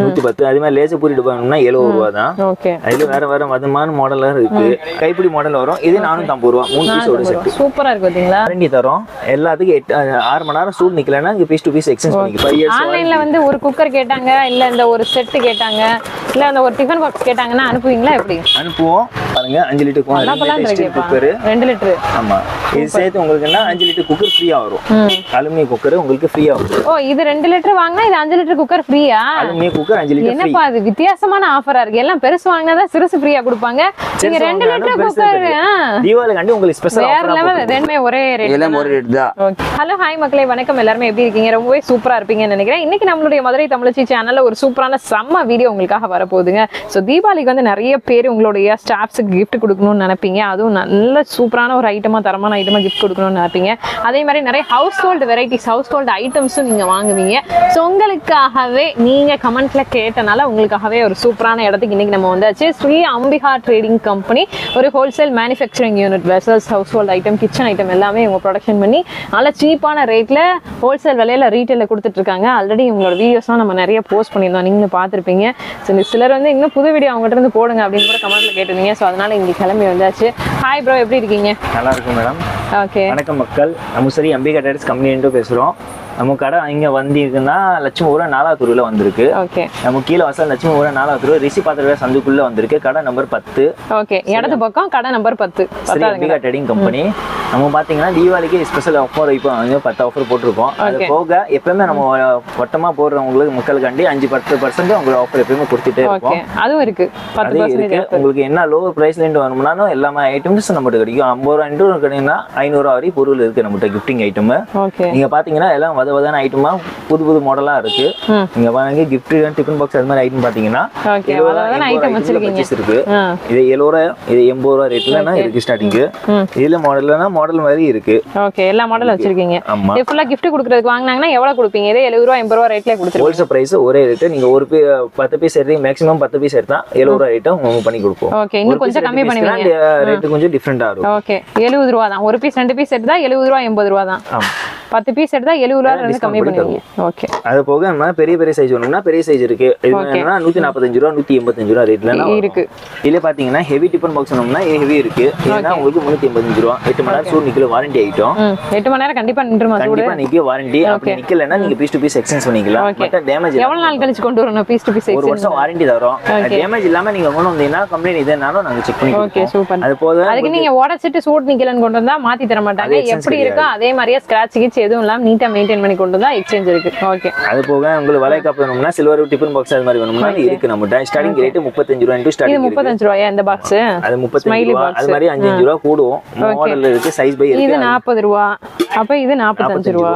நூத்தி பத்து அதே மாதிரி லேசர் பூரி டப்பா வேணும்னா எழுபது ரூபா தான். ஓகே. அதுல வேற வேற மதமான மாடல்லாம் இருக்கு. கைப்பிடி மாடல் வரும். இது நானூத்தி ஐம்பது ரூபா மூணு பீஸோட செட் சூப்பரா இருக்கு பாத்தீங்களா? வாரண்டி தரோம். எல்லாத்துக்கும் எட்டு ஆறு மணி நேரம் சூட் நிக்கலன்னா இங்க piece to piece exchange years ஆன்லைன்ல வந்து ஒரு குக்கர் கேட்டாங்க இல்ல இந்த ஒரு செட் கேட்டாங்க இல்ல அந்த ஒரு டிஃபன் பாக்ஸ் கேட்டாங்கன்னா அனுப்புவீங்களா எப்படி? அனுப்புவோம். பாருங்க. அஞ்சு லிட்டர் குக்கர் ரெண்டு லிட்டரு ஆமா. இது சேர்த்து உங்களுக்கு என்ன? அஞ்சு லிட்டர் குக்கர் ஃப்ரீயா வரும். அலுமினியம் குக்கர் உங்களுக்கு ஃப்ரீயா வரும். ஓ இது ரெண்டு லிட்டர் வாங்கினா இது அஞ்சு லிட்டர் குக்கர் ஃப்ரீயா அலுமினியம் குக்கர் அஞ்சு லிட்டர் என்னப்பா இது வித்தியாசமான ஆஃபரா இருக்கு. எல்லாம் பெருசு வாங்கினாதான் சிறுசு ஃப்ரீயா கொடுப்பாங்க. நீங்க ரெண்டு லிட்டர் குக்கர் தீபாவளிக்காண்டி உங்களுக்கு ஸ்பெஷல் வேற லெவல் ரெண்டுமே ஒரே ரேட் இதெல்லாம் ஒரு ரேட் தான். ஹலோ ஹாய் மக்களே. வணக்கம். எல்லாருமே எப்படி இருக்கீங்க? ரொம்பவே சூப்பரா இருப்பீங்கன்னு நினைக்கிறேன். இன்னைக்கு நம்மளுடைய மதுரை தமிழச்சி சேனல்ல ஒரு சூப்பரான செம்ம வீடியோ உங்களுக்காக வரப்போகுதுங்க. ஸோ தீபாவளிக்கு வந்து நிறைய பேர் உங்களுடைய ஸ்டாஃப்ஸுக்கு கிஃப்ட் கொடுக்கணும்னு நினைப்பீங்க. அதுவும் நல்ல சூப்பரான ஒரு ஐட்டமாக தரமான ஐட்டமாக கிஃப்ட் கொடுக்கணும்னு நினைப்பீங்க. அதே மாதிரி நிறைய household varieties household ஐட்டம்ஸும் நீங்கள் வாங்குவீங்க. ஸோ உங்களுக்காகவே நீங்கள் கமெண்ட்ல கேட்டனால உங்களுக்காகவே ஒரு சூப்பரான இடத்துக்கு இன்னைக்கு நம்ம வந்தாச்சு. ஸ்ரீ அம்பிகா ட்ரேடிங் கம்பெனி ஒரு wholesale manufacturing unit vessels household item kitchen item எல்லாமே இவங்க ப்ரொடக்ஷன் பண்ணி நல்ல சீப்பான ரேட்டில் ஹோல்சேல் விலையில் ரீட்டைல கொடுத்துட்டு இருக்காங்க. ஆல்ரெடி இவங்களோட வீடியோஸ்லாம் நம்ம நிறைய போஸ்ட் பண்ணியிருந்தோம். நீங்களும் பார்த்துருப்பீங்க. ஸோ இந்த சிலர் வந்து இன்னும் புது வீடியோ அவங்ககிட்ட இருந்து போடுங்க அப்படின்னு கூட கமெண்ட்ல கேட்டிருந்தீங்க. ஸோ அதனால இங்க கிளம்பி வந்தாச்சு. ஹாய் ப்ரோ எப்படி இருக்கீங்க? நல்லா இருக்கும் மேடம். ஓகே வணக்கம் மக்கள். நம்ம சரி அம்பிகா டைரக்ட்ஸ் கம்பெனின்ட்டு பேசுறோம். நம்ம கடை இங்க வந்திருக்குன்னா லட்சுமி ஊரா நாலாத்தூர்ல வந்திருக்கு. ஓகே நம்ம கீழே வசல் லட்சுமி ஊரா நாலாத்தூர் ரிஷி பாத்திர சந்துக்குள்ள வந்திருக்கு. கடை நம்பர் பத்து. ஓகே இடது பக்கம் கடை நம்பர் பத்து. சரி அம்பிகா ட்ரேடிங் கம்பெனி நம்ம பாத்தீங்கன்னா தீபாவளிக்கு ஸ்பெஷல் ஆஃபர் இப்போ வந்து பத்து ஆஃபர் போட்டிருக்கோம். அது. போக எப்பவுமே நம்ம வட்டமா போடுறவங்களுக்கு மக்களுக்காண்டி அஞ்சு பத்து பர்சன்ட் உங்களுக்கு ஆஃபர் எப்பயுமே கொடுத்துட்டே இருக்கோம் அதுவும் இருக்கு. இருக்கு. உங்களுக்கு என்ன லோவர் பிரைஸ்ல இருந்து வரணும்னாலும் எல்லாமே ஐட்டம்ஸ் நம்மகிட்ட கிடைக்கும். ஐம்பது ரூபா இன்ட்டு கிடைக்குன்னா ஐநூறு ரூபா வரைக்கும் பொருள் இருக்கு நம்மகிட்ட கிஃப்டிங் ஐட்டம் ஓகே நீங்க பாத்தீங்கன்னா எல்லாம் வத வதான ஐட்டமா புது புது மாடலா இருக்கு. ம். நீங்க பாருங்க கிஃப்ட் டிஃபன் பாக்ஸ் அது மாதிரி ஐட்டம் purchase இருக்கு. இது எழுபது ரூபா இது எண்பது ரூபா ரேட்லனா இருக்கு ஸ்டார்டிங் ம். இதுல மாடல்னா மாடல் மாதிரி இருக்கு. ஓகே எல்லா மாடலும் வச்சிருக்கீங்க. ஆமா. ஃபுல்லா gift கொடுக்கறதுக்கு வாங்குனாங்கன்னா எவ்வளவு கொடுப்பீங்க? இதே எழுபது ரூபா எண்பது ரூபா ரேட்ல கொடுத்துருவோம் ஹோல்சேல் பிரைஸ் ஒரே ரேட்டு நீங்க ஒரு பீ பத்து பீஸ் எடுத்தீங்க மேக்ஸிமம் பத்து பீஸ் எடுத்தா எழுபது ரூபா ரேட்டா உங்களுக்கு பண்ணி கொடுப்போம். ஓகே இன்னும் கொஞ்சம் கம்மி பண்ணுவீங்க. ரேட்டு கொஞ்சம் டிஃப்ரெண்டா இருக்கும். ஓகே எழுபது ரூபா தான். ஒரு பீஸ் ரெண்டு பீஸ் எடுத்தா எழுபது ரூபா எண்பது ரூபா தான். பத்து பீஸ் எடுத்தா எழுபது ரூபா இருந்து கம்மி பண்ணி பண்ணுவீங்க ஓகே அது போக நம்ம பெரிய பெரிய சைஸ் வேணும்னா பெரிய சைஸ் இருக்கு. இது என்னன்னா நூத்தி நாற்பத்தஞ்சு ரூபா நூத்தி எண்பத்தஞ்சு ரூபா ரேட்ல இருக்கு. இதுல பாத்தீங்கன்னா ஹெவி டிஃபன் பாக்ஸ் வேணும்னா ஹெவி இருக்கு. இதுனா உங்களுக்கு முன்னூத்தி எண்பத்தஞ்சு ரூபா எட்டு மணி நேரம் சூடு நிக்கல வாரண்டி ஐட்டம் ம். எட்டு மணி நேரம் கண்டிப்பா நின்றுமா சூடு கண்டிப்பா நிக்க வாரண்டி அப்படி நிக்கலன்னா நீங்க பீஸ் டு பீஸ் எக்ஸ்சேஞ்ச் பண்ணிக்கலாம். மத்த டேமேஜ் எவ்வளவு நாள் கழிச்சு கொண்டு வரணும் பீஸ் டு பீஸ் ஒரு வருஷம் வாரண்டி தரோம். டேமேஜ் இல்லாம நீங்க கொண்டு வந்தீங்கன்னா கம்ப்ளைண்ட் இதுனாலும் நாங்க செக் பண்ணி ஓகே சூப்பர் அது போக அதுக்கு நீங்க உடச்சிட்டு சூட் நிக்கலன்னு கொண்டு வந்தா மாத்தி தர மாட்டாங்க. எப்படி இருக்கோ அதே மாதிரியே ஸ்கிராட்ச் எதுவும் இல்லாம நீட்டா மெயின்டைன் பண்ணி கொண்டு வந்தா எக்ஸ்சேஞ்ச் இருக்கு. ஓகே அது போக உங்களுக்கு வலை காப்பு வேணும்னா சில்வர் டிஃபன் பாக்ஸ் அது மாதிரி வேணும்னா இருக்கு நம்மகிட்ட ஸ்டார்டிங் ரேட் முப்பத்தஞ்சு ரூபா இது ஸ்டார்டிங் முப்பத்தஞ்சு ரூபாயா இந்த பாக்ஸ் அது முப்பத்தஞ்சு ரூபா. அது மாதிரி அஞ்சு ரூபா கூடுவோம் மாடல் இருக்கு சைஸ் பை இது நாற்பது ரூபா. அப்ப இது நாற்பத்தஞ்சு ரூபா.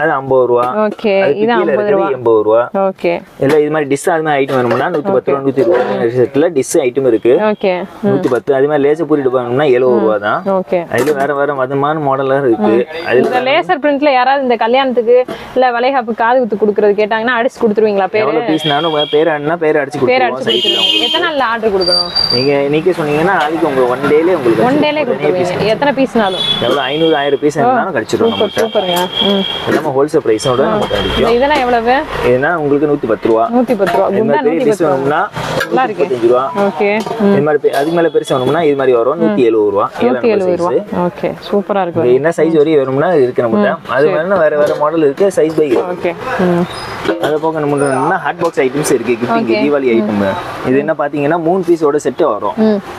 அது ஐம்பது ரூபா. ஓகே அதுக்கு இது ஐம்பது ரூபா. எண்பது ரூபா. ஓகே இல்ல இது மாதிரி டிஷ் அது மாதிரி ஐட்டம் வேணும்னா நூத்தி பத்து ரூபா நூத்தி இருபது ரூபா. செட்ல டிஷ் ஐட்டம் இருக்கு. ஓகே நூத்தி பத்து அது மாதிரி லேசர் பூரி வேணும்னா எழுபது ரூபா தான். ஓகே அதுல வேற வேற மதமான மாடல்லாம் இருக்கு. அதுல இந்த லேசர் பிரிண்ட்ல யாராவது இந்த கல்யாணத்துக்கு இல்ல வளைகாப்பு காது குத்து கொடுக்கறது கேட்டாங்கன்னா அடிச்சு கொடுத்துருவீங்களா? பேரு? எவ்வளவு பீஸ்னாலும் பேர் அண்ணா பேர் அடிச்சு பேர் கொடுத்துருவோம் அடிச்சு சைட்ல கொடுத்துருவீங்க. எத்தனை நாள்ல ஆர்டர் கொடுக்கணும்? நீங்க இன்னைக்கு சொன்னீங்கன்னா நாளைக்கு உங்க ஒன் டேலே உங்களுக்கு ஒன் டேலே கொடுத்துருவீங்க. எத்தனை பீஸ்னாலும் எவ்வளவு? ஐநூறு ஆயிரம் பீஸ் இருந்தாலும் சூப்பருங்க. ம் எல்லாமே ஹோல்சேல் பிரைஸோட நமக்கு கிடைக்கும் இந்த இதெல்லாம் எவ்வளவு? இதுனா உங்களுக்கு நூத்தி பத்து ரூபா. நூத்தி பத்து ரூபா. குண்டா மாதிரி டிஷ் வேணும்னா நல்லா இருக்கு. முப்பத்தஞ்சு ரூபா. ஓகே. இது மாதிரி அதுக்கு மேல பெருசா வேணும்னா இது மாதிரி வரும் நூத்தி எழுபது ரூபா. நூத்தி எழுபது ரூபா. ஓகே. சூப்பரா இருக்கு. என்ன சைஸ் வரையும் வேணும்னா இருக்கு நம்மகிட்ட. அது மாதிரி வேற வேற மாடல் இருக்கு சைஸ் பை ஓகே. அது போக நம்ம ஹாட் பாக்ஸ் ஐட்டம்ஸ் இருக்கு கிஃப்டிங் தீபாவளி ஐட்டம் இது என்ன பாத்தீங்கன்னா மூணு பீஸோட செட் வரும்.